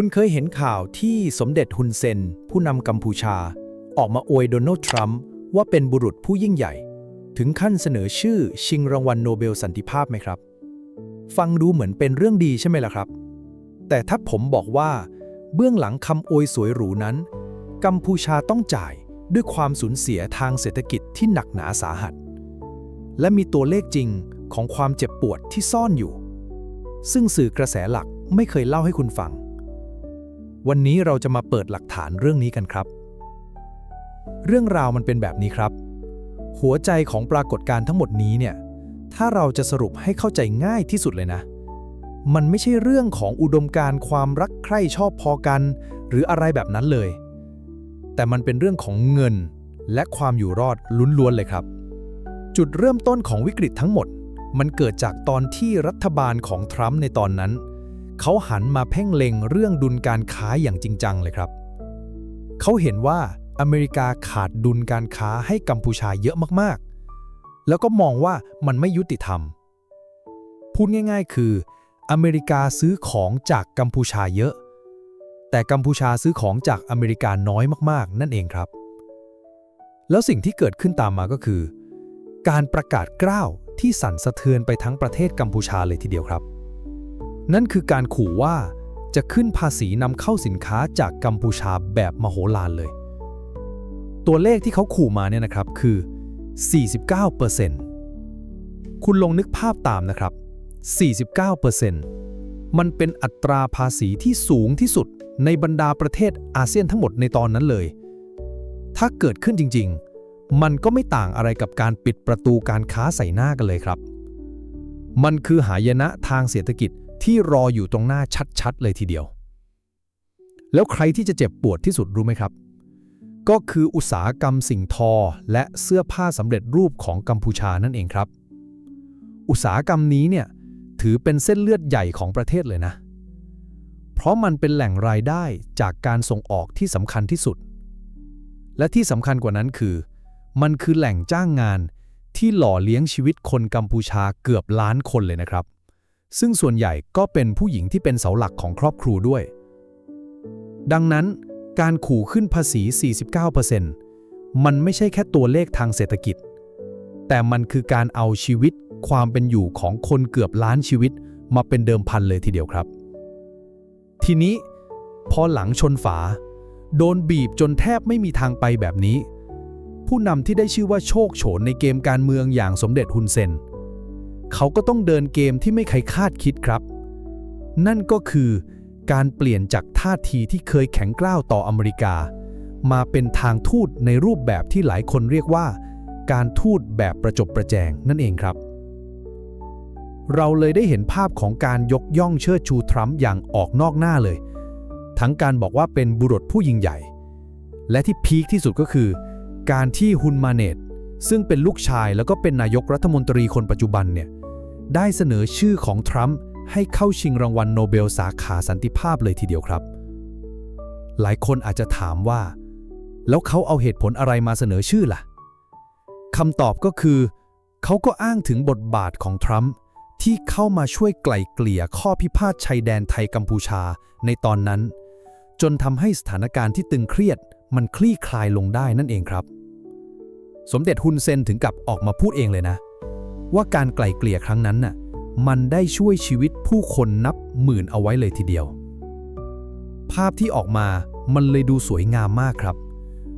คุณเคยเห็นข่าวที่สมเด็จฮุนเซน ผู้นำกัมพูชา ออกมาอวยโดนัลด์ทรัมป์ว่าเป็นบุรุษผู้ยิ่งใหญ่ ถึงขั้นเสนอชื่อชิงรางวัลโนเบลสันติภาพไหมครับ ฟังดูเหมือนเป็นเรื่องดีใช่ไหมล่ะครับ แต่ถ้าผมบอกว่าเบื้องหลังคำอวยสวยหรูนั้น กัมพูชาต้องจ่ายด้วยความสูญเสียทางเศรษฐกิจที่หนักหนาสาหัส และมีตัวเลขจริงของความเจ็บปวดที่ซ่อนอยู่ ซึ่งสื่อกระแสหลักไม่เคยเล่าให้คุณฟัง วันนี้เราจะมาเปิดหลักฐานเรื่องนี้กันครับ เรื่องราวมันเป็นแบบนี้ครับ หัวใจของปรากฏการณ์ทั้งหมดนี้เนี่ย ถ้าเราจะสรุปให้เข้าใจง่ายที่สุดเลยนะ มันไม่ใช่เรื่องของอุดมการณ์ความรักใคร่ชอบพอกัน หรืออะไรแบบนั้นเลย แต่มันเป็นเรื่องของเงินและความอยู่รอดล้วนๆเลยครับ จุดเริ่มต้นของวิกฤตทั้งหมด มันเกิดจากตอนที่รัฐบาลของทรัมป์ในตอนนั้น เขาหันมาเพ่งเล็งเรื่องดุลการค้าอย่างจริงจังเลยครับ เขาเห็นว่าอเมริกาขาดดุลการค้าให้กัมพูชาเยอะมากๆ แล้วก็มองว่ามันไม่ยุติธรรม พูดง่ายๆ คือ อเมริกาซื้อของจากกัมพูชาเยอะ แต่กัมพูชาซื้อของจากอเมริกาน้อยมากๆ นั่นเองครับ แล้วสิ่งที่เกิดขึ้นตามมาก็คือ การประกาศกล้าวที่สั่นสะเทือนไปทั้งประเทศกัมพูชาเลยทีเดียวครับ นั่นคือการขู่ว่าจะขึ้นภาษีนำเข้าสินค้าจากกัมพูชาแบบมโหฬารเลย ตัวเลขที่เขาขู่มาเนี่ยนะครับคือ 49%คุณลองนึกภาพตามนะครับ 49%มันเป็นอัตราภาษีที่สูงที่สุดในบรรดาประเทศอาเซียนทั้งหมดในตอนนั้นเลย ถ้าเกิดขึ้นจริง ๆ มันก็ไม่ต่างอะไรกับการปิดประตูการค้าใส่หน้ากันเลยครับ มันคือหายนะทางเศรษฐกิจ ที่รออยู่ตรงหน้าชัดๆเลยทีเดียว แล้วใครที่จะเจ็บปวดที่สุดรู้ไหมครับ ก็คืออุตสาหกรรมสิ่งทอและเสื้อผ้าสำเร็จรูปของกัมพูชานั่นเองครับ อุตสาหกรรมนี้เนี่ยถือเป็นเส้นเลือดใหญ่ของประเทศเลยนะ เพราะมันเป็นแหล่งรายได้จากการส่งออกที่สำคัญที่สุด และที่สำคัญกว่านั้นคือ มันคือแหล่งจ้างงานที่หล่อเลี้ยงชีวิตคนกัมพูชาเกือบล้านคนเลยนะครับ ซึ่งส่วนใหญ่ก็เป็นผู้หญิงที่เป็นเสาหลักของครอบครัวด้วย ดังนั้นการขู่ขึ้นภาษี 49%มันไม่ใช่แค่ตัวเลขทางเศรษฐกิจ แต่มันคือการเอาชีวิตความเป็นอยู่ของคนเกือบล้านชีวิตมาเป็นเดิมพันเลยทีเดียวครับ ทีนี้พอหลังชนฝา โดนบีบจนแทบไม่มีทางไปแบบนี้ ผู้นำที่ได้ชื่อว่าโชคโฉนในเกมการเมืองอย่างสมเด็จฮุนเซน เขาก็ต้องเดินเกมที่ไม่ใครคาดคิดครับ นั่นก็คือการเปลี่ยนจากท่าทีที่เคยแข็งกร้าวต่ออเมริกา มาเป็นทางทูตในรูปแบบที่หลายคนเรียกว่า การทูตแบบประจบประแจงนั่นเองครับ เราเลยได้เห็นภาพของการยกย่องเชิดชูทรัมป์อย่างออกนอกหน้าเลย ทั้งการบอกว่าเป็นบุรุษผู้ยิ่งใหญ่ และที่พีคที่สุดก็คือ การที่ฮุนมาเนตซึ่งเป็นลูกชายแล้วก็เป็นนายกรัฐมนตรีคนปัจจุบันเนี่ย ได้เสนอชื่อของทรัมป์ให้เข้าชิงรางวัลโนเบลสาขาสันติภาพเลยทีเดียวครับ หลายคนอาจจะถามว่า แล้วเขาเอาเหตุผลอะไรมาเสนอชื่อล่ะคำตอบก็คือ เขาก็อ้างถึงบทบาทของทรัมป์ที่เข้ามาช่วยไกล่เกลี่ยข้อพิพาทชายแดนไทยกัมพูชาในตอนนั้น จนทำให้สถานการณ์ที่ตึงเครียด มันคลี่คลายลงได้นั่นเองครับ สมเด็จฮุนเซนถึงกับออกมาพูดเองเลยนะ ว่าการไกล่เกลี่ยครั้งนั้นน่ะมันได้ช่วยชีวิตผู้คนนับหมื่นเอาไว้เลยทีเดียว ภาพที่ออกมามันเลยดูสวยงามมากครับ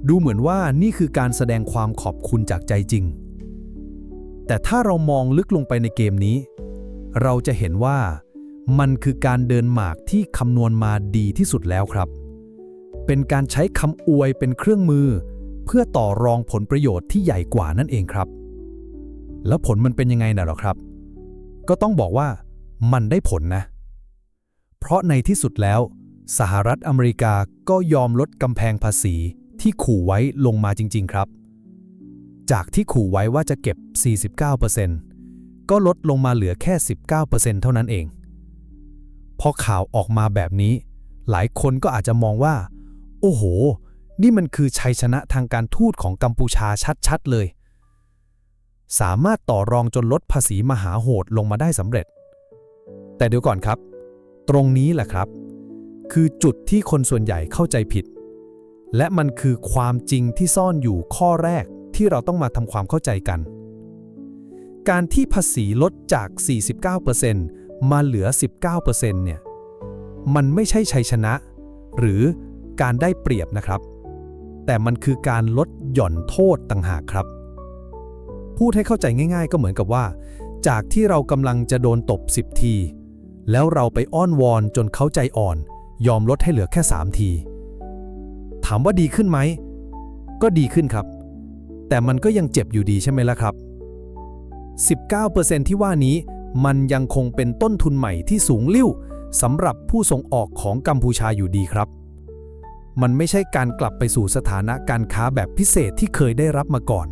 ดูเหมือนว่านี่คือการแสดงความขอบคุณจากใจจริง แต่ถ้าเรามองลึกลงไปในเกมนี้ เราจะเห็นว่ามันคือการเดินหมากที่คำนวณมาดีที่สุดแล้วครับ เป็นการใช้คำอวยเป็นเครื่องมือ เพื่อต่อรองผลประโยชน์ที่ใหญ่กว่านั่นเองครับ แล้วผลมันเป็นยังไงนะหรอครับ ก็ต้องบอกว่ามันได้ผลนะ เพราะในที่สุดแล้ว สหรัฐอเมริกาก็ยอมลดกำแพงภาษีที่ขู่ไว้ลงมาจริง ๆ ครับ จากที่ขู่ไว้ว่าจะเก็บ 49%ก็ลดลงมาเหลือแค่ 19%เท่านั้นเอง พอข่าวออกมาแบบนี้ หลายคนก็อาจจะมองว่า โอ้โห นี่มันคือชัยชนะทางการทูตของกัมพูชาชัด ๆ เลย สามารถต่อรองจนลดภาษีมหาโหดลงมาได้สำเร็จ แต่เดี๋ยวก่อนครับ ตรงนี้แหละครับ คือจุดที่คนส่วนใหญ่เข้าใจผิด และมันคือความจริงที่ซ่อนอยู่ข้อแรกที่เราต้องมาทำความเข้าใจกัน การที่ภาษีลดจาก 49%มาเหลือ 19%เนี่ย มันไม่ใช่ชัยชนะ หรือการได้เปรียบนะครับ แต่มันคือการลดหย่อนโทษต่างหากครับ พูดให้เข้าใจง่าย ๆ ก็เหมือนกับว่า จากที่เรากำลังจะโดนตบ 10 ที แล้วเราไปอ้อนวอนจนเขาใจอ่อน ยอมลดให้เหลือแค่ 3 ที ถามว่าดีขึ้นไหม ก็ดีขึ้นครับ แต่มันก็ยังเจ็บอยู่ดีใช่ไหมล่ะครับ 19%ที่ว่านี้มันยังคงเป็นต้นทุนใหม่ที่สูงลิ่วสำหรับผู้ส่งออกของกัมพูชาอยู่ดีครับ มันไม่ใช่การกลับไปสู่สถานะการค้าแบบพิเศษที่เคยได้รับมาก่อน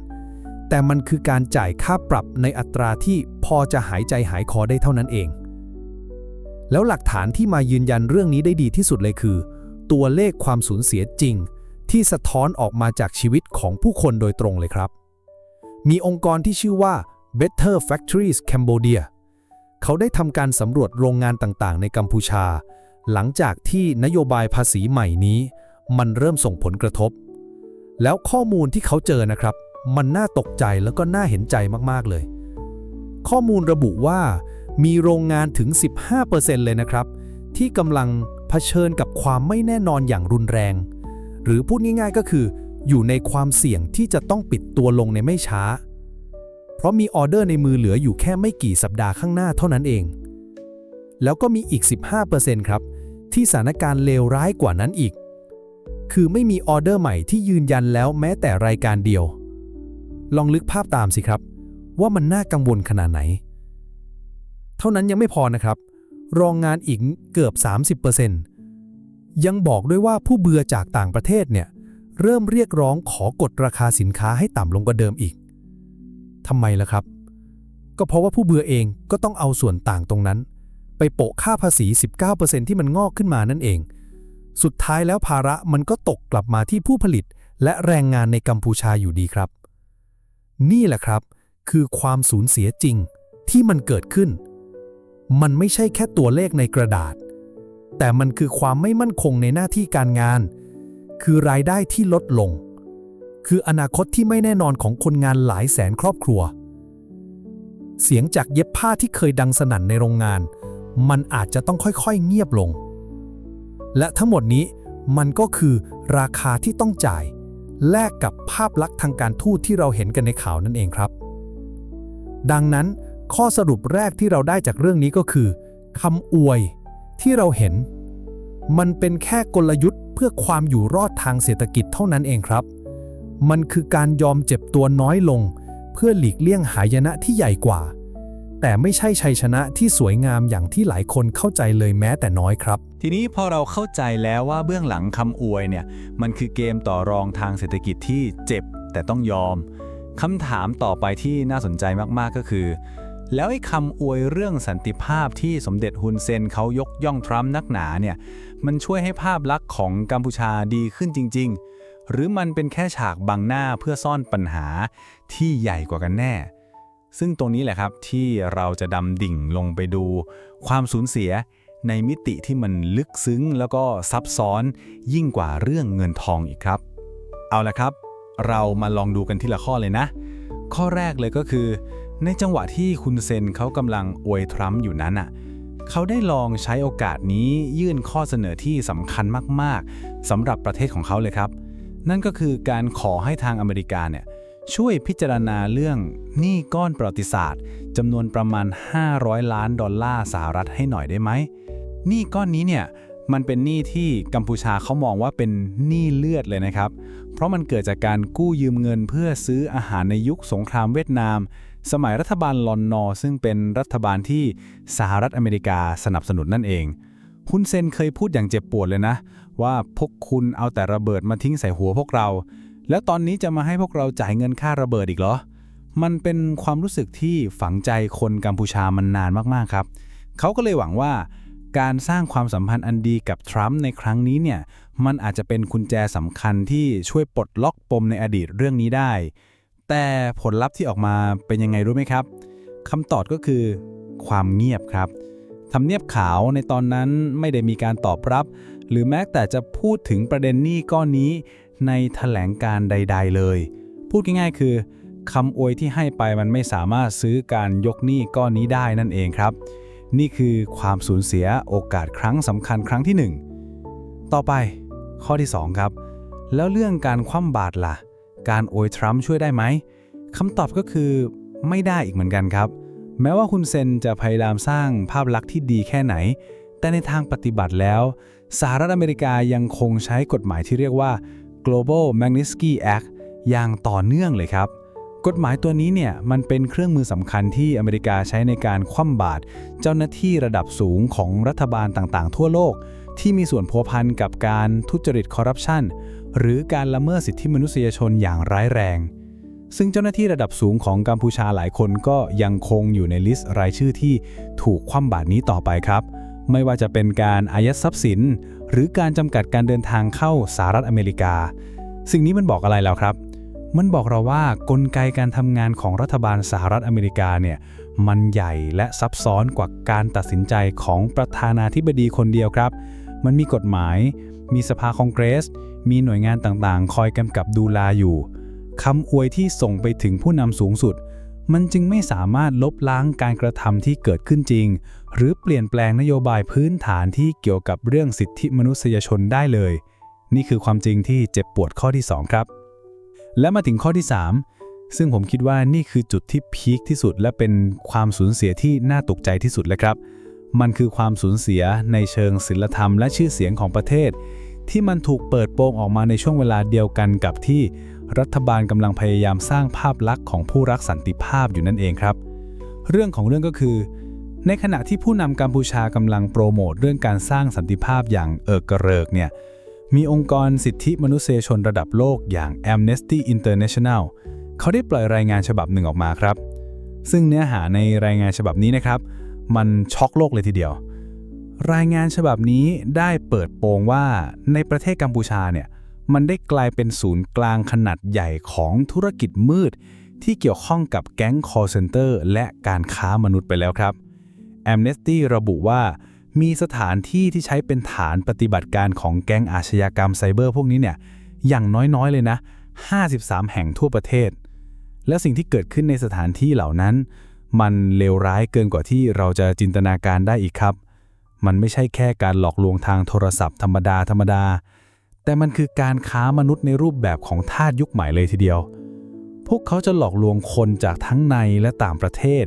แต่มันคือการจ่ายค่าปรับในอัตราที่พอจะหายใจหายคอได้เท่านั้นเอง แล้วหลักฐานที่มายืนยันเรื่องนี้ได้ดีที่สุดเลยคือ ตัวเลขความสูญเสียจริง ที่สะท้อนออกมาจากชีวิตของผู้คนโดยตรงเลยครับ มีองค์กรที่ชื่อว่า Better Factories Cambodia เขาได้ทำการสำรวจโรงงานต่างๆ ในกัมพูชา หลังจากที่นโยบายภาษีใหม่นี้ มันเริ่มส่งผลกระทบ แล้วข้อมูลที่เขาเจอนะครับ มันน่าตกใจแล้วก็น่าเห็นใจมากๆเลย ข้อมูลระบุว่ามีโรงงานถึง 15%เลยนะครับ ที่กำลังเผชิญกับความไม่แน่นอนอย่างรุนแรง หรือพูดง่ายๆก็คือ อยู่ในความเสี่ยงที่จะต้องปิดตัวลงในไม่ช้า เพราะมีออเดอร์ในมือเหลืออยู่แค่ไม่กี่สัปดาห์ข้างหน้าเท่านั้นเอง แล้วก็มีอีก 15%ครับ ที่สถานการณ์เลวร้ายกว่านั้นอีก คือไม่มีออเดอร์ใหม่ที่ยืนยันแล้วแม้แต่รายการเดียว ลองลึกภาพตามสิครับ ว่ามันน่ากังวลขนาดไหน เท่านั้นยังไม่พอนะครับ รองงานอีกเกือบ 30%ยังบอกด้วยว่าผู้เบื่อจากต่างประเทศเนี่ยเริ่มเรียกร้องขอกดราคาสินค้าให้ต่ำลงกว่าเดิมอีกทำไมล่ะครับ ก็เพราะว่าผู้เบื่อเองก็ต้องเอาส่วนต่างตรงนั้น ไปโปะค่าภาษี 19%ที่มันงอกขึ้นมานั่นเอง สุดท้ายแล้วภาระมันก็ตกกลับมาที่ผู้ผลิตและแรงงานในกัมพูชาอยู่ดีครับ นี่แหละครับ คือความสูญเสียจริงที่มันเกิดขึ้น มันไม่ใช่แค่ตัวเลขในกระดาษ แต่มันคือความไม่มั่นคงในหน้าที่การงาน คือรายได้ที่ลดลง คืออนาคตที่ไม่แน่นอนของคนงานหลายแสนครอบครัว เสียงจากเย็บผ้าที่เคยดังสนั่นในโรงงาน มันอาจจะต้องค่อยๆเงียบลง และทั้งหมดนี้มันก็คือราคาที่ต้องจ่าย แลกกับภาพลักษณ์ทางการทูตที่เราเห็นกันในข่าวนั่นเองครับ ดังนั้นข้อสรุปแรกที่เราได้จากเรื่องนี้ก็คือคำอวยที่เราเห็น มันเป็นแค่กลยุทธ์เพื่อความอยู่รอดทางเศรษฐกิจเท่านั้นเองครับ มันคือการยอมเจ็บตัวน้อยลง เพื่อหลีกเลี่ยงหายนะที่ใหญ่กว่า แต่ไม่ใช่ชัยชนะที่สวยงามอย่างที่หลายคนเข้าใจเลยแม้แต่น้อยครับ ทีนี้พอเราเข้าใจแล้วว่าเบื้องหลังคำอวยเนี่ย มันคือเกมต่อรองทางเศรษฐกิจที่เจ็บแต่ต้องยอมคำถามต่อไปที่น่าสนใจมากๆก็คือ แล้วไอ้คำอวยเรื่องสันติภาพที่สมเด็จฮุนเซนเขายกย่องทรัมป์นักหนาเนี่ย มันช่วยให้ภาพลักษณ์ของกัมพูชาดีขึ้นจริง ๆ หรือมันเป็นแค่ฉากบังหน้าเพื่อซ่อนปัญหาที่ใหญ่กว่ากันแน่ ซึ่งตรงนี้แหละครับที่เราจะดำดิ่งลงไปดู ความสูญเสียในมิติที่มันลึกซึ้ง แล้วก็ซับซ้อนยิ่งกว่าเรื่องเงินทองอีกครับ เอาละครับ เรามาลองดูกันทีละข้อเลยนะ ข้อแรกเลยก็คือ ในจังหวะที่คุณเซนเขากำลังอวยทรัมป์อยู่นั้นอะเขาได้ลองใช้โอกาสนี้ยื่นข้อเสนอที่สำคัญมาก ๆสำหรับประเทศของเขาเลยครับ นั่นก็คือการขอให้ทางอเมริกาเนี่ย ช่วยพิจารณาเรื่องหนี้ก้อนประวัติศาสตร์จำนวนประมาณ 500 ล้านดอลลาร์สหรัฐให้หน่อยได้ไหมหนี้ก้อนนี้เนี่ยมันเป็นหนี้ที่กัมพูชาเขามองว่าเป็นหนี้เลือดเลยนะครับ เพราะมันเกิดจากการกู้ยืมเงินเพื่อซื้ออาหารในยุคสงครามเวียดนาม สมัยรัฐบาลลอนนอร์ซึ่งเป็นรัฐบาลที่สหรัฐอเมริกาสนับสนุนนั่นเองฮุนเซนเคยพูดอย่างเจ็บปวดเลยนะ ว่าพวกคุณเอาแต่ระเบิดมาทิ้งใส่หัวพวกเรา แล้วตอนนี้จะมาให้พวกเราจ่ายเงินค่าระเบิดอีกเหรอ มันเป็นความรู้สึกที่ฝังใจคนกัมพูชามันนานมากๆครับ เขาก็เลยหวังว่า การสร้างความสัมพันธ์อันดีกับทรัมป์ในครั้งนี้เนี่ย มันอาจจะเป็นกุญแจสำคัญที่ช่วยปลดล็อกปมในอดีตเรื่องนี้ได้ แต่ผลลัพธ์ที่ออกมาเป็นยังไงรู้ไหมครับคำตอบก็คือความเงียบครับทำเนียบขาวในตอนนั้นไม่ได้มีการตอบรับ หรือแม้แต่จะพูดถึงประเด็นหนี้ก้อนนี้ ในแถลงการใด ๆ เลย พูดง่ายๆ คือคำอวยที่ให้ไปมันไม่สามารถซื้อการยกหนี้ก้อนนี้ได้นั่นเองครับ นี่คือความสูญเสียโอกาสครั้งสำคัญครั้งที่หนึ่งต่อไปข้อที่ 2 ครับ แล้วเรื่องการคว่ำบาตรล่ะ การอวยทรัมป์ช่วยได้ไหมคำตอบก็คือไม่ได้อีกเหมือนกันครับ แม้ว่าคุณเซนจะพยายามสร้างภาพลักษณ์ที่ดีแค่ไหน แต่ในทางปฏิบัติแล้วสหรัฐอเมริกายังคงใช้กฎหมายที่เรียกว่า Global Magnitsky Act อย่างต่อเนื่องเลยครับ กฎหมายตัวนี้เนี่ยมันเป็นเครื่องมือสำคัญที่อเมริกาใช้ในการคว่ำบาตรเจ้าหน้าที่ระดับสูงของรัฐบาลต่างๆ ทั่วโลก ที่มีส่วนพัวพันกับการทุจริตคอร์รัปชันหรือการละเมิดสิทธิมนุษยชนอย่างร้ายแรง ซึ่งเจ้าหน้าที่ระดับสูงของกัมพูชาหลายคนก็ยังคงอยู่ในลิสต์รายชื่อที่ถูกคว่ำบาตรนี้ต่อไปครับ ไม่ว่าจะเป็นการอายัดทรัพย์สิน หรือการจำกัดการเดินทางเข้าสหรัฐอเมริกา สิ่งนี้มันบอกอะไรแล้วครับ มันบอกเราว่ากลไกการทำงานของรัฐบาลสหรัฐอเมริกาเนี่ยมันใหญ่และซับซ้อนกว่าการตัดสินใจของประธานาธิบดีคนเดียวครับ มันมีกฎหมาย มีสภาคองเกรส มีหน่วยงานต่างๆ คอยกำกับดูแลอยู่คำอวยที่ส่งไปถึงผู้นำสูงสุด มันจึงไม่สามารถลบล้างการกระทำที่เกิดขึ้นจริง หรือเปลี่ยนแปลงนโยบายพื้นฐานที่เกี่ยวกับเรื่องสิทธิมนุษยชนได้เลย นี่คือความจริงที่เจ็บปวดข้อที่ 2 ครับ และมาถึงข้อที่ 3 ซึ่งผมคิดว่านี่คือจุดที่พีคที่สุด และเป็นความสูญเสียที่น่าตกใจที่สุดเลยครับ มันคือความสูญเสียในเชิงศิลธรรมและชื่อเสียงของประเทศ ที่มันถูกเปิดโปงออกมาในช่วงเวลาเดียวกันกับที่รัฐบาลกำลังพยายามสร้างภาพลักษณ์ของผู้รักสันติภาพอยู่นั่นเองครับ เรื่องของเรื่องก็คือ ในขณะที่ผู้นำกัมพูชากำลังโปรโมทเรื่องการสร้างสันติภาพอย่างเอิกกระเริกเนี่ยมีองค์กรสิทธิมนุษยชนระดับโลกอย่าง Amnesty International เขาได้ปล่อยรายงานฉบับหนึ่งออกมาครับ ซึ่งเนื้อหาในรายงานฉบับนี้นะครับ มันช็อกโลกเลยทีเดียว รายงานฉบับนี้ได้เปิดโปงว่าในประเทศกัมพูชาเนี่ยมันได้กลายเป็นศูนย์กลางขนาดใหญ่ของธุรกิจมืด ที่เกี่ยวข้องกับแก๊ง call center และการค้ามนุษย์ไปแล้วครับ Amnesty ระบุว่า มีสถานที่ที่ใช้เป็นฐานปฏิบัติการของแก๊งอาชญากรรมไซเบอร์พวกนี้เนี่ยอย่างน้อยๆเลยนะ 53 แห่งทั่วประเทศ และสิ่งที่เกิดขึ้นในสถานที่เหล่านั้น มันเลวร้ายเกินกว่าที่เราจะจินตนาการได้อีกครับ มันไม่ใช่แค่การหลอกลวงทางโทรศัพท์ธรรมดาธรรมดา แต่มันคือการค้ามนุษย์ในรูปแบบของทาสยุคใหม่เลยทีเดียว พวกเขาจะหลอกลวงคนจากทั้งในและต่างประเทศ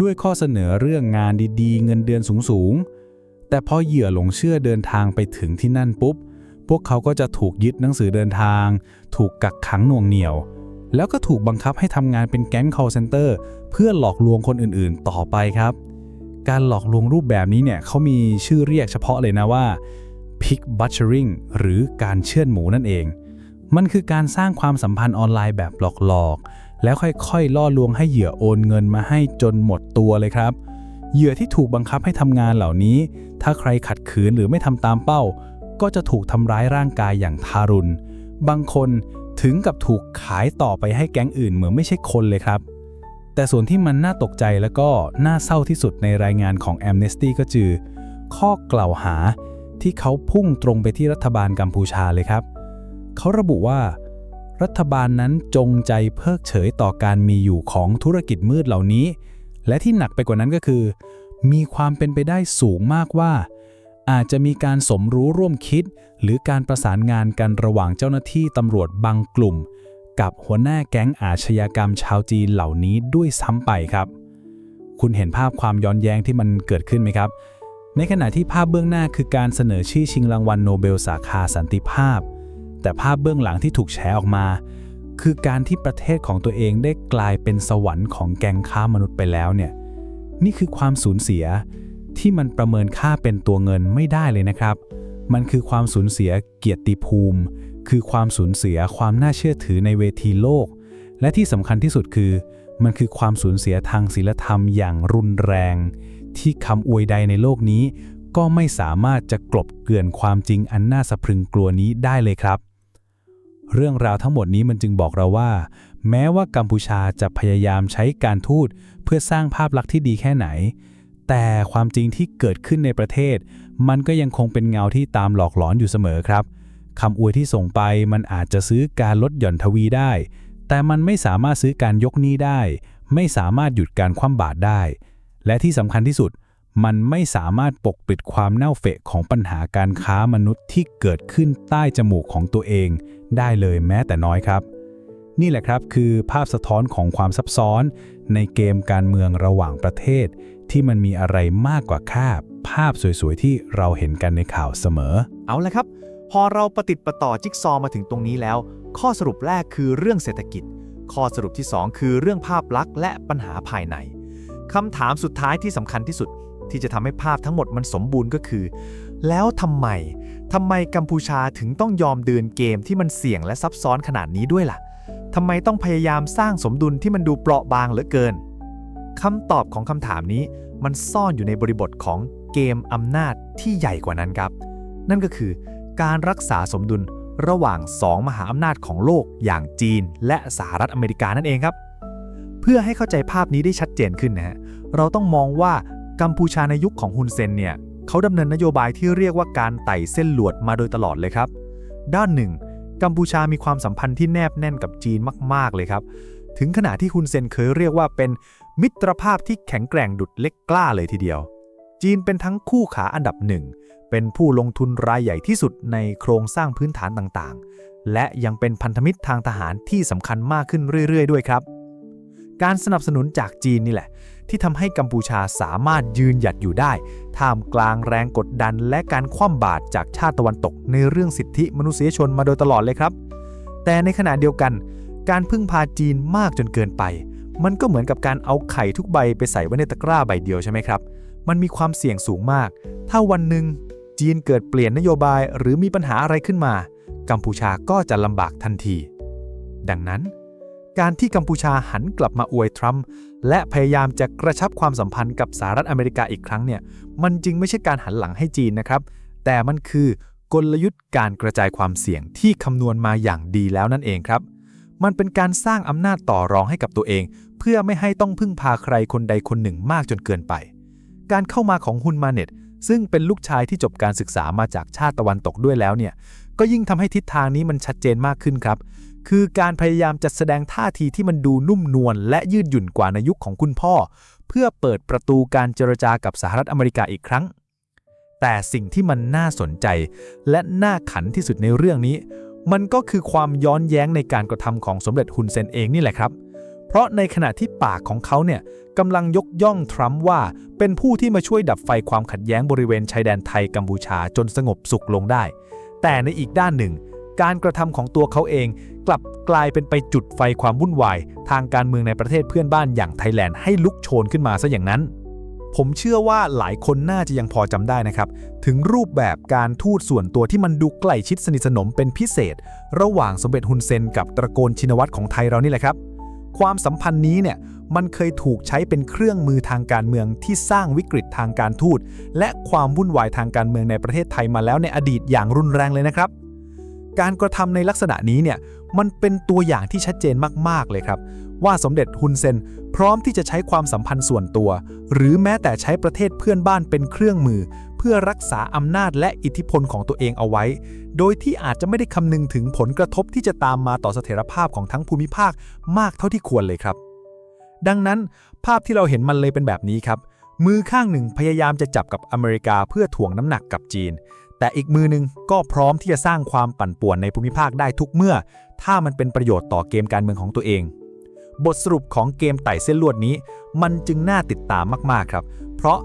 ด้วยข้อเสนอเรื่องงานดีๆ เงินเดือนสูงๆ แต่พอเหยื่อหลงเชื่อเดินทางไปถึงที่นั่นปุ๊บ พวกเขาก็จะถูกยึดหนังสือเดินทาง ถูกกักขังหน่วงเหนี่ยว แล้วก็ถูกบังคับให้ทำงานเป็นแก๊ง call center เพื่อหลอกลวงคนอื่นๆ ต่อไปครับ การหลอกลวงรูปแบบนี้เนี่ยเขามีชื่อเรียกเฉพาะเลยนะว่า pig butchering หรือการเชื่อดหมูนั่นเอง มันคือการสร้างความสัมพันธ์ออนไลน์แบบหลอกๆ แล้วค่อยๆ ล่อลวงให้เหยื่อโอนเงินมาให้จนหมดตัวเลยครับ เหยื่อที่ถูกบังคับให้ทำงานเหล่านี้ ถ้าใครขัดขืนหรือไม่ทำตามเป้า ก็จะถูกทำร้ายร่างกายอย่างทารุณ บางคนถึงกับถูกขายต่อไปให้แก๊งอื่นเหมือนไม่ใช่คนเลยครับ แต่ส่วนที่มันน่าตกใจแล้วก็น่าเศร้าที่สุดในรายงานของ Amnesty ก็คือข้อกล่าวหาที่เขาพุ่งตรงไปที่รัฐบาลกัมพูชาเลยครับ เขาระบุว่า รัฐบาลนั้นจงใจเพิกเฉยต่อการมีอยู่ของธุรกิจมืดเหล่านี้ และที่หนักไปกว่านั้นก็คือ มีความเป็นไปได้สูงมากว่า อาจจะมีการสมรู้ร่วมคิด หรือการประสานงานกันระหว่างเจ้าหน้าที่ตำรวจบางกลุ่ม กับหัวหน้าแก๊งอาชญากรรมชาวจีนเหล่านี้ด้วยซ้ำไปครับ คุณเห็นภาพความย้อนแย้งที่มันเกิดขึ้นไหมครับ ในขณะที่ภาพเบื้องหน้าคือการเสนอชื่อชิงรางวัลโนเบลสาขาสันติภาพ แต่ภาพเบื้องหลังที่ถูกแฉออกมา คือการที่ประเทศของตัวเองได้กลายเป็นสวรรค์ของแกงค้ามนุษย์ไปแล้วเนี่ยนี่คือความสูญเสียที่มันประเมินค่าเป็นตัวเงินไม่ได้เลยนะครับ มันคือความสูญเสียเกียรติภูมิ คือความสูญเสียความน่าเชื่อถือในเวทีโลก และที่สำคัญที่สุดคือ มันคือความสูญเสียทางศีลธรรมอย่างรุนแรง ที่คำอวยใดในโลกนี้ ก็ไม่สามารถจะกลบเกลื่อนความจริงอันน่าสะพรึงกลัวนี้ได้เลยครับ เรื่องราวทั้งหมดนี้มันจึงบอกเราว่า แม้ว่ากัมพูชาจะพยายามใช้การทูตเพื่อสร้างภาพลักษณ์ที่ดีแค่ไหน แต่ความจริงที่เกิดขึ้นในประเทศ มันก็ยังคงเป็นเงาที่ตามหลอกหลอนอยู่เสมอครับคำอวยที่ส่งไปมันอาจจะซื้อการลดหย่อนทวีได้ แต่มันไม่สามารถซื้อการยกหนี้ได้ ไม่สามารถหยุดการคว่ำบาตรได้ และที่สำคัญที่สุด มันไม่สามารถปกปิดความเน่าเฟะของปัญหาการค้ามนุษย์ที่เกิดขึ้นใต้จมูกของตัวเอง ได้เลยแม้แต่น้อยครับ นี่แหละครับคือภาพสะท้อนของความซับซ้อน ในเกมการเมืองระหว่างประเทศ ที่มันมีอะไรมากกว่าค่ภาพสวยๆ ที่เราเห็นกันในข่าวเสมอ เอาละครับ พอเราประติดประต่อจิ๊กซอว์มาถึงตรงนี้แล้ว ข้อสรุปแรกคือเรื่องเศรษฐกิจ ข้อสรุปที่ 2 คือเรื่องภาพลักษณ์และปัญหาภายในคำถามสุดท้ายที่สำคัญที่สุดที่จะทำให้ภาพทั้งหมดมันสมบูรณ์ก็คือ แล้วทำไม ทำไมกัมพูชาถึงต้องยอมเดินเกมที่มันเสี่ยงและซับซ้อนขนาดนี้ด้วยล่ะทำไมต้องพยายามสร้างสมดุลที่มันดูเปราะบางเหลือเกินคำตอบของคำถามนี้มันซ่อนอยู่ในบริบทของเกมอำนาจที่ใหญ่กว่านั้นครับ นั่นก็คือการรักษาสมดุลระหว่างสองมหาอำนาจของโลกอย่างจีน และสหรัฐอเมริกานั่นเองครับ เพื่อให้เข้าใจภาพนี้ได้ชัดเจนขึ้นนะฮะเราต้องมองว่ากัมพูชาในยุคของฮุนเซนเนี่ย เขาดำเนินนโยบายที่เรียกว่าการไต่เส้นหลวดมาโดยตลอดเลยครับ ด้านหนึ่ง กัมพูชามีความสัมพันธ์ที่แนบแน่นกับจีนมาก ๆ เลยครับ ถึงขนาดที่ฮุนเซนเคยเรียกว่าเป็นมิตรภาพที่แข็งแกร่งดุดเล็กกล้าเลยทีเดียว จีนเป็นทั้งคู่ขาอันดับหนึ่ง เป็นผู้ลงทุนรายใหญ่ที่สุดในโครงสร้างพื้นฐานต่างๆ และยังเป็นพันธมิตรทางทหารที่สำคัญมากขึ้นเรื่อย ๆ ด้วยครับ การสนับสนุนจากจีนนี่แหละ ที่ทำให้กัมพูชาสามารถยืนหยัดอยู่ได้ ท่ามกลางแรงกดดันและการคว่ำบาตรจากชาติตะวันตกในเรื่องสิทธิมนุษยชนมาโดยตลอดเลยครับ แต่ในขณะเดียวกัน การพึ่งพาจีนมากจนเกินไป มันก็เหมือนกับการเอาไข่ทุกใบไปใส่ไว้ในตะกร้าใบเดียวใช่ไหมครับ มันมีความเสี่ยงสูงมาก ถ้าวันหนึ่งจีนเกิดเปลี่ยนนโยบายหรือมีปัญหาอะไรขึ้นมา กัมพูชาก็จะลำบากทันที ดังนั้น การที่กัมพูชาหันกลับมาอวยทรัมป์และพยายามจะกระชับความสัมพันธ์กับสหรัฐอเมริกาอีกครั้งเนี่ย มันจึงไม่ใช่การหันหลังให้จีนนะครับ แต่มันคือกลยุทธ์การกระจายความเสี่ยงที่คำนวณมาอย่างดีแล้วนั่นเองครับ มันเป็นการสร้างอำนาจต่อรองให้กับตัวเอง เพื่อไม่ให้ต้องพึ่งพาใครคนใดคนหนึ่งมากจนเกินไป การเข้ามาของฮุนมาเน็ตซึ่งเป็นลูกชายที่จบการศึกษามาจากชาติตะวันตกด้วยแล้วเนี่ย ก็ยิ่งทำให้ทิศทางนี้มันชัดเจนมากขึ้นครับ คือการพยายามจัดแสดงท่าทีที่มันดูนุ่มนวลและยืดหยุ่นกว่าในยุคของคุณพ่อ เพื่อเปิดประตูการเจรจากับสหรัฐอเมริกาอีกครั้ง แต่สิ่งที่มันน่าสนใจ และน่าขันที่สุดในเรื่องนี้ มันก็คือความย้อนแย้งในการกระทำของสมเด็จฮุนเซนเองนี่แหละครับ เพราะในขณะที่ปากของเขาเนี่ยกำลังยกย่องทรัมป์ว่าเป็นผู้ที่มาช่วยดับไฟความขัดแย้งบริเวณชายแดนไทยกัมพูชาจนสงบสุขลงได้ แต่ในอีกด้านหนึ่ง การกระทำของตัวเขาเองกลับกลายเป็นไปจุดไฟความวุ่นวาย ทางการเมืองในประเทศเพื่อนบ้านอย่างไทยแลนด์ให้ลุกโชนขึ้นมาซะอย่างนั้น ผมเชื่อว่าหลายคนน่าจะยังพอจำได้นะครับ ถึงรูปแบบการทูตส่วนตัวที่มันดูใกล้ชิดสนิทสนมเป็นพิเศษ ระหว่างสมเด็จฮุนเซนกับตระโกนชินวัตรของไทยเรานี่แหละครับความสัมพันธ์นี้เนี่ยมันเคยถูกใช้เป็นเครื่องมือทางการเมืองที่สร้างวิกฤตทางการทูต และความวุ่นวายทางการเมืองในประเทศไทยมาแล้วในอดีตอย่างรุนแรงเลยนะครับ การกระทำในลักษณะนี้เนี่ยมันเป็นตัวอย่างที่ชัดเจนมาก ๆ เลยครับ ว่าสมเด็จฮุนเซน พร้อมที่จะใช้ความสัมพันธ์ส่วนตัว หรือแม้แต่ใช้ประเทศเพื่อนบ้านเป็นเครื่องมือ เพื่อรักษาอำนาจและอิทธิพลของตัวเองเอาไว้ โดยที่อาจจะไม่ได้คำนึงถึงผลกระทบที่จะตามมาต่อเสถียรภาพของทั้งภูมิภาคมากเท่าที่ควรเลยครับ ดังนั้นภาพที่เราเห็นมันเลยเป็นแบบนี้ครับมือข้างหนึ่งพยายามจะจับกับอเมริกาเพื่อถ่วงน้ำหนักกับจีน แต่อีกมือหนึ่งก็พร้อมที่จะสร้างความปั่นป่วนในภูมิภาคได้ทุกเมื่อ ถ้ามันเป็นประโยชน์ต่อเกมการเมืองของตัวเอง บทสรุปของเกมไต่เส้นลวดนี้ มันจึงน่าติดตามมากๆครับ เพราะ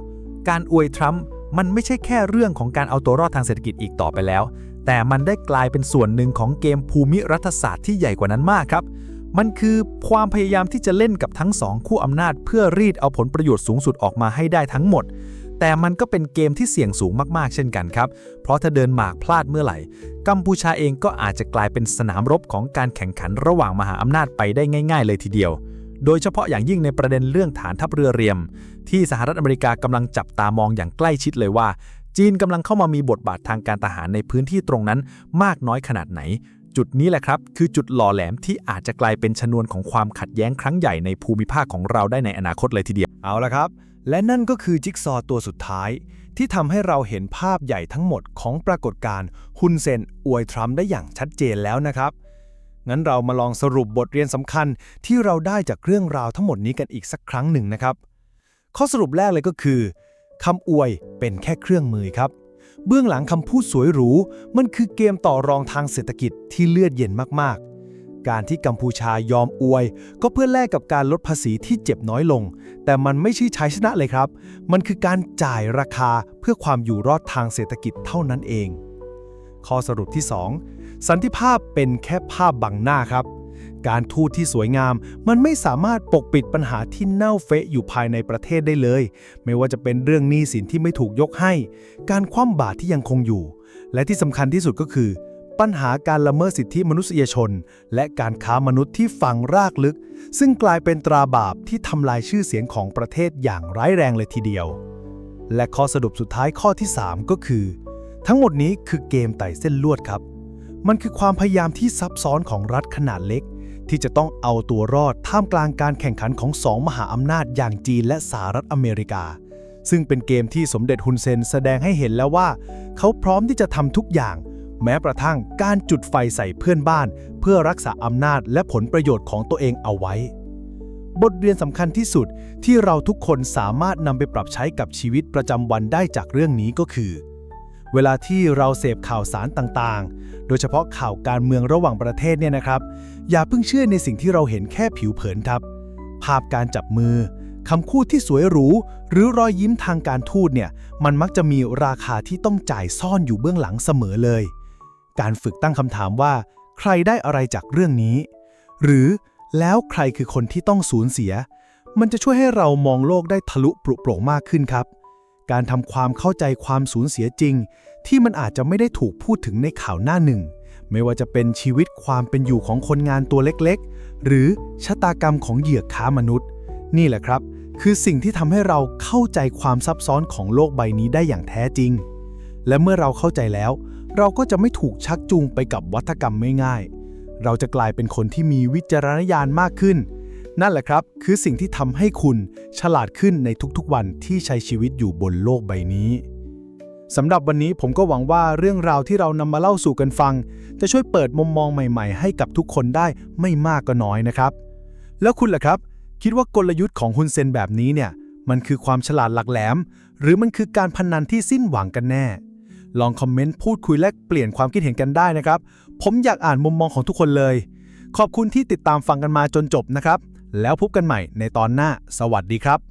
การอวยทรัมป์มันไม่ใช่แค่เรื่องของการเอาตัวรอดทางเศรษฐกิจอีกต่อไปแล้ว แต่มันได้กลายเป็นส่วนหนึ่งของเกมภูมิรัฐศาสตร์ที่ใหญ่กว่านั้นมากครับ มันคือความพยายามที่จะเล่นกับทั้งสองคู่อำนาจ เพื่อรีดเอาผลประโยชน์สูงสุดออกมาให้ได้ทั้งหมด แต่มันก็เป็นเกมที่เสี่ยงสูงมากๆ เช่นกันครับ เพราะถ้าเดินหมากพลาดเมื่อไหร่ กัมพูชาเองก็อาจจะกลายเป็นสนามรบของการแข่งขันระหว่างมหาอำนาจไปได้ง่าย ๆ เลยทีเดียว โดยเฉพาะอย่างยิ่งในประเด็นเรื่องฐานทัพเรือเรียม ที่สหรัฐอเมริกากำลังจับตามองอย่างใกล้ชิดเลยว่า จีนกำลังเข้ามามีบทบาททางการทหารในพื้นที่ตรงนั้นมากน้อยขนาดไหน จุดนี้แหละครับ คือจุดหล่อแหลมที่อาจจะกลายเป็นชนวนของความขัดแย้งครั้งใหญ่ในภูมิภาคของเราได้ในอนาคตเลยทีเดียวเอาละครับ และนั่นก็คือจิ๊กซอตัวสุดท้าย ที่ทำให้เราเห็นภาพใหญ่ทั้งหมดของปรากฏการณ์ฮุนเซนอวยทรัมป์ได้อย่างชัดเจนแล้วนะครับงั้นเรามาลองสรุปบทเรียนสำคัญที่เราได้จากเรื่องราวทั้งหมดนี้กันอีกสักครั้งหนึ่งนะครับ ข้อสรุปแรกเลยก็คือคำอวยเป็นแค่เครื่องมือครับ เบื้องหลังคำพูดสวยหรู มันคือเกมต่อรองทางเศรษฐกิจที่เลือดเย็นมากๆ การที่กัมพูชายอมอวย ก็เพื่อแลกกับการลดภาษีที่เจ็บน้อยลง แต่มันไม่ใช่ชัยชนะเลยครับ มันคือการจ่ายราคาเพื่อความอยู่รอดทางเศรษฐกิจเท่านั้นเอง ข้อสรุปที่ 2 สันติภาพเป็นแค่ภาพบังหน้าครับ การทูตที่สวยงามมันไม่สามารถปกปิดปัญหาที่เน่าเฟะอยู่ภายในประเทศได้เลย ไม่ว่าจะเป็นเรื่องหนี้สินที่ไม่ถูกยกให้ การคว่ำบาตรที่ยังคงอยู่ และที่สำคัญที่สุดก็คือ ปัญหาการละเมิดสิทธิมนุษยชน และการค้ามนุษย์ที่ฝังรากลึก ซึ่งกลายเป็นตราบาปที่ทำลายชื่อเสียงของประเทศอย่างร้ายแรงเลยทีเดียว และข้อสรุปสุดท้ายข้อที่ 3 ก็คือ ทั้งหมดนี้คือเกมไต่เส้นลวดครับ มันคือความพยายามที่ซับซ้อนของรัฐขนาดเล็ก ที่จะต้องเอาตัวรอดท่ามกลางการแข่งขันของสองมหาอำนาจอย่างจีนและสหรัฐอเมริกาซึ่งเป็นเกมที่สมเด็จฮุนเซนแสดงให้เห็นแล้วว่า เขาพร้อมที่จะทำทุกอย่าง แม้กระทั่งการจุดไฟใส่เพื่อนบ้าน เพื่อรักษาอำนาจและผลประโยชน์ของตัวเองเอาไว้ บทเรียนสำคัญที่สุดที่เราทุกคนสามารถนำไปปรับใช้กับชีวิตประจำวันได้จากเรื่องนี้ก็คือ เวลาที่เราเสพข่าวสารต่างๆ โดยเฉพาะข่าวการเมืองระหว่างประเทศเนี่ยนะครับ อย่าเพิ่งเชื่อในสิ่งที่เราเห็นแค่ผิวเผินครับ ภาพการจับมือคำพูดที่สวยหรู หรือรอยยิ้มทางการทูตเนี่ย มันมักจะมีราคาที่ต้องจ่ายซ่อนอยู่เบื้องหลังเสมอเลย การฝึกตั้งคำถามว่า ใครได้อะไรจากเรื่องนี้ หรือแล้วใครคือคนที่ต้องสูญเสีย มันจะช่วยให้เรามองโลกได้ทะลุปรุโปร่งมากขึ้นครับ การทำความเข้าใจความสูญเสียจริง ที่มันอาจจะไม่ได้ถูกพูดถึงในข่าวหน้าหนึ่ง ไม่ว่าจะเป็นชีวิตความเป็นอยู่ของคนงานตัวเล็กๆ หรือชะตากรรมของเหยื่อค้ามนุษย์ นี่แหละครับ คือสิ่งที่ทำให้เราเข้าใจความซับซ้อนของโลกใบนี้ได้อย่างแท้จริง และเมื่อเราเข้าใจแล้ว เราก็จะไม่ถูกชักจูงไปกับวัฒกรรมไม่ง่ายเราจะกลายเป็นคนที่มีวิจารณญาณมากขึ้น นั่นแหละครับ คือสิ่งที่ทำให้คุณฉลาดขึ้นในทุกๆวันที่ใช้ชีวิตอยู่บนโลกใบนี้สำหรับวันนี้ผมก็หวังว่าเรื่องราวที่เรานำมาเล่าสู่กันฟัง จะช่วยเปิดมุมมองใหม่ๆ ให้กับทุกคนได้ไม่มากก็น้อยนะครับ แล้วคุณล่ะครับ คิดว่ากลยุทธ์ของฮุนเซนแบบนี้เนี่ย มันคือความฉลาดหลักแหลม หรือมันคือการพนันที่สิ้นหวังกันแน่ ลองคอมเมนต์พูดคุยและเปลี่ยนความคิดเห็นกันได้นะครับ ผมอยากอ่านมุมมองของทุกคนเลย ขอบคุณที่ติดตามฟังกันมาจนจบนะครับ แล้วพบกันใหม่ในตอนหน้า สวัสดีครับ